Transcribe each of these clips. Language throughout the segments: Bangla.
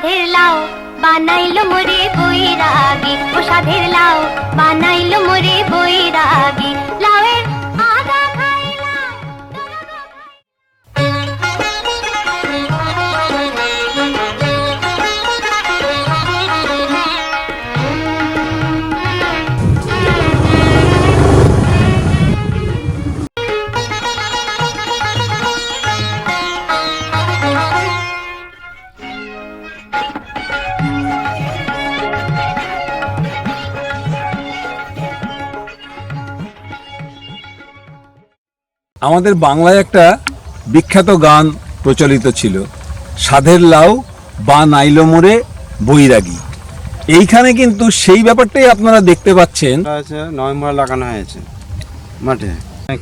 সাধের লাউ বানাইলো মোরে বৈরাগী ও সাধের লাউ বানাইলো মোরে বৈরাগী। আমাদের বাংলায় একটা বিখ্যাত গান প্রচলিত ছিল সাধের লাউ বা নাইলো মোড়ে বৈরাগী। এইখানে কিন্তু সেই ব্যাপারটাই আপনারা দেখতে পাচ্ছেন। নভেম্বর লাগানো হয়েছে মাঠে।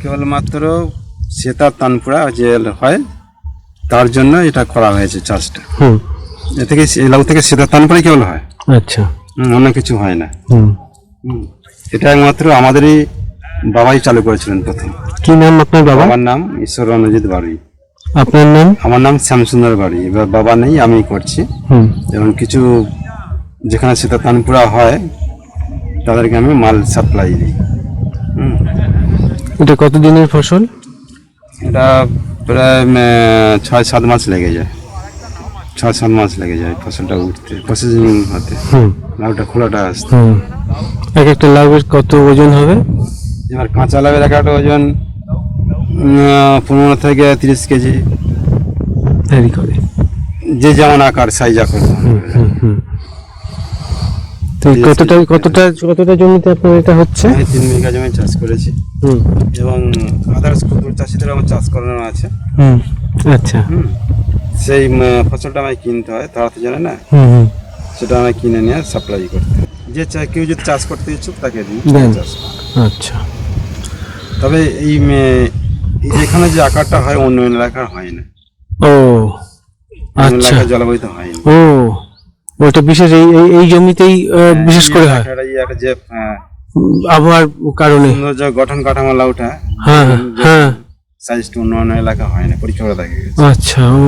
কেবলমাত্র সেতার তানপুরা যে হয় তার জন্য এটা করা হয়েছে চাষটা। হুম। এ থেকে এই লাউ থেকে সেতার তানপুরাই কেবল হয়। আচ্ছা। হুম, অন্য কিছু হয় না। হুম। হুম। এটা একমাত্র আমাদেরই বাবাই চালু করেছিলেন প্রথম। কি নাম আপনার বাবা? বাবার নাম ঈশ্বর রণজিৎ বাড়ি আপনার নাম? আমার নাম শ্যামসুন্দর বাড়ি এবার বাবা নেই আমি করছি। এবং কিছু যেখানে সেটা তানপুরা হয় তাদেরকে আমি মাল সাপ্লাই দিই। এটা কত দিনের ফসল? এটা প্রায় ছয় সাত মাস লেগে যায়। ছয় সাত মাস লেগে যায় ফসলটা উঠতে প্রসেসিং হতে। লাউটা খোলাটা আসতে। এক একটা লাউয়ের কত ওজন হবে? এবার কাঁচা লাভের এক একটা ওজন পনেরো থেকে তিরিশ কেজি। ভ্যারি করে। যে যেমন আকার সাইজ আকার। তো কতটা কতটা কতটা জমিতে আপনার এটা হচ্ছে? আমি তিন বিঘা জমি চাষ করেছি। হুম। এবং আদার্স ক্ষুদ্র চাষিদের আমার চাষ করানো আছে। হুম আচ্ছা। সেই ফসলটা আমায় কিনতে হয় তারা তো জানে না? হুম সেটা আমায় কিনে নিয়ে সাপ্লাই করতে হয়। যে কেউ যদি চাষ করতে ইচ্ছুক তাকে দিই। চাষ আচ্ছা। তবে এই যেখানে যে আকারটা হয় অন্য এলাকার হয় না। ও আচ্ছা। জলবায়ু তো হয় না। ও ওটা বিশেষ এই এই- জমিতেই বিশেষ করে হয়? যে আবহাওয়ার কারণে। সৌন্দর্য গঠন কাঠামো লাউটা হ্যাঁ হ্যাঁ। সাইজটা অন্য অন্য এলাকা হয় না পরিচয় গেছে আচ্ছা ও।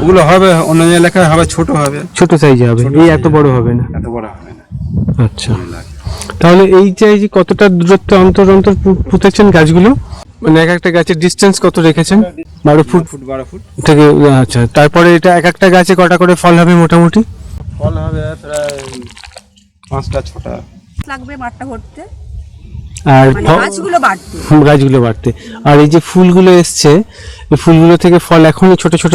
ওগুলো হবে অন্য এলাকায় হবে ছোট হবে। ছোট সাইজে হবে। এই এত বড় হবে না। এত বড় হবে না। আচ্ছা। তাহলে এই যে এই যে কতটা দূরত্ব অন্তর অন্তর পুঁতেছেন গাছগুলো? মানে এক একটা গাছের ডিস্টেন্স কত রেখেছেন? বারো ফুট। ফুট বারো ফুট। থেকে আচ্ছা তারপরে এটা এক একটা গাছে কটা করে ফল হবে মোটামুটি? ফল হবে প্রায় পাঁচটা ছটা। লাগবে মাঠটা ভরতে। আর মানে গাছগুলো বাড়তে। গাছগুলো বাড়তে। আর এই যে ফুলগুলো এসছে এই ফুলগুলো থেকে ফল এখনই ছোট ছোট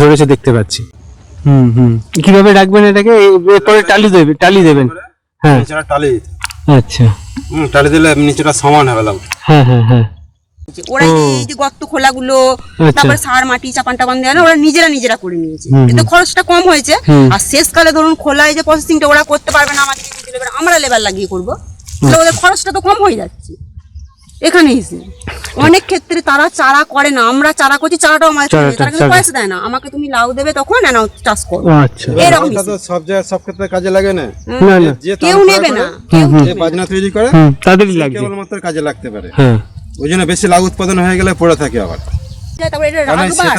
ধরেছে দেখতে পাচ্ছি। হুম হুম। কীভাবে রাখবেন এটাকে? এরপরে টালি দেবে টালি দেবেন। হ্যাঁ। টালি আচ্ছা। টালি দিলে নিচেটা সমান হবে লাগবে হ্যাঁ হ্যাঁ হ্যাঁ। ওরা এই যে- গর্ত খোলাগুলো আচ্ছা। তারপরে সার মাটি চাপান টাপান দেয় না ওরা নিজেরা নিজেরা করে নিয়েছে। এতে খরচটা কম হয়েছে। আর শেষকালে ধরুন খোলায় যে প্রসেসিংটা ওরা করতে পারবে না আমাদের আমরা লেবার লাগিয়ে করব। তাহলে ওদের খরচটা তো কম হয়ে যাচ্ছে। এখানে এসে অনেক ক্ষেত্রে তারা চারা করে না আমরা চারা করছি চারাটাও তারা কিন্তু পয়সা দেয় না। আমাকে তুমি লাউ দেবে তখন না নাও চাষ করো। আচ্ছা। এরকম সব জায়গায় সব ক্ষেত্রে কাজে লাগে না? না না। যে কেউ নেবে না কেউ যে বাজনা তৈরি করে হুম তাদেরই লাগবে। কেবলমাত্র কাজে লাগতে পারে। হ্যাঁ। ওই জন্য বেশি লাউ উৎপাদন হয়ে গেলে পড়ে থাকে আবার।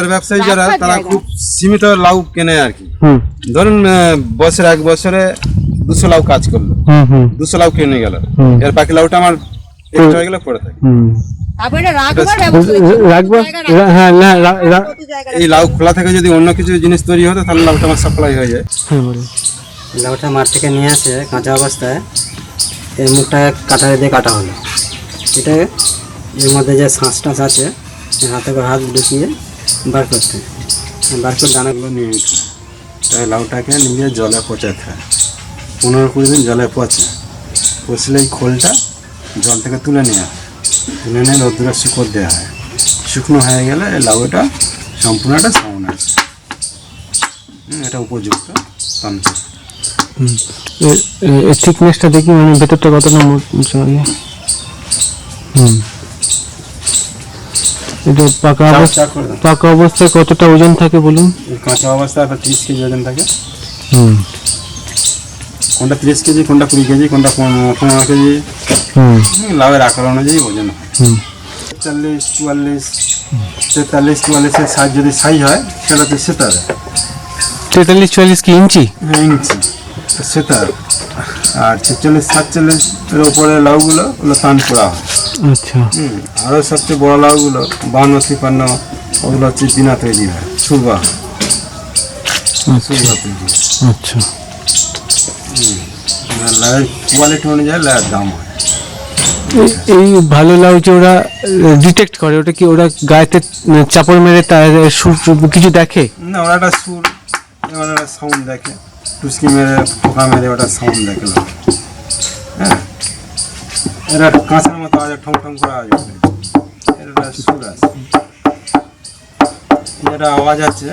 ব্যবসায়ী যারা তারা খুব সীমিত লাউ কেনে আর কি। ধরুন আহ, বছর এক বছরে দুশো লাউ কাজ করল। হুম হুম। দুশো লাউ কিনে গেল। হুম। এর বাকি লাউটা আমার হয়ে থাকে। হ্যাঁ এই লাউ খোলা থেকে যদি অন্য কিছু জিনিস তৈরি হতো তাহলে লাউটা আমার সাপ্লাই হয়ে যায়। হ্যাঁ লাউটা মাঠ থেকে নিয়ে আসে কাঁচা অবস্থায়। এর মুখটা কাটারে দিয়ে কাটা হলো। এটা এর মধ্যে যে শ্বাস টাস আছে এই হাতে করে হাত ঢুকিয়ে বার করতে বার করে দানাগুলো নিয়ে নিতে তাই লাউটাকে নিজে জলে পচাতে হয় পনেরো কুড়ি দিন জলে পচে। পচলে এই খোলটা জল থেকে তুলে নেওয়া তুলে নিয়ে রোদ্দুরে শুকর দেওয়া হয়। শুকনো হয়ে গেলে এই লাউটা সম্পূর্ণ একটা সাউন্ড আছে হুম, এটা উপযুক্ত তন্ত্র থিকনেসটা দেখি মানে ভেতরটা কতটা হুম। এটা পাকা অবস্থা পাকা অবস্থায় কতটা ওজন থাকে বলুন? কাঁচা অবস্থায় একটা তিরিশ কেজি ওজন থাকে। হুম। কোনটা তিরিশ কেজি কোনটা কুড়ি কেজি কোনটা পনেরো কেজি। লাউয়ের আকার অনুযায়ী ওজন হয়। চল্লিশ চুয়াল্লিশ তেতাল্লিশ চুয়াল্লিশের সাইজ যদি সাইজ হয় সেটা তো সেতারে। তেতাল্লিশ চুয়াল্লিশ কি ইঞ্চি? হ্যাঁ ইঞ্চি। সেটা আর ছেচল্লিশ সাতচল্লিশ এর ওপরে লাউগুলো ওগুলো তান করা হয়। আচ্ছা। হুম আরও সবচেয়ে বড় লাউগুলো বান্ন তিপান্ন ওগুলো হচ্ছে বিনা তৈরি হয় সুরবা সুরবা তৈরি। আচ্ছা। কোয়ালিটি অনুযায়ী দাম হয়। এই- ভালো লাউ যে ওরা ডিটেক্ট করে ওটা কি ওরা গায়েতে চাপড় মেরে তার সুর কিছু দেখে? না ওরা একটা সুর এবার একটা সাউন্ড দেখে টুসকি মেরে পোকা মেরে ওটা সাউন্ড দেখে। হ্যাঁ? এরা কাঁচের মতো আজ ঠং ঠং করে আওয়াজ এর সুর আছে। যেটা আওয়াজ আছে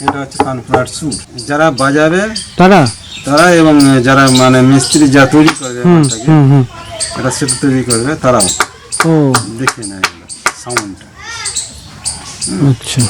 এটা হচ্ছে কানপুরার সুর। যারা বাজাবে তারা? তারা এবং যারা মানে মিস্ত্রি যা তৈরি করবে এটা সেটা তৈরি করবে তারাও। দেখে নেয় সাউন্ডটা আচ্ছা।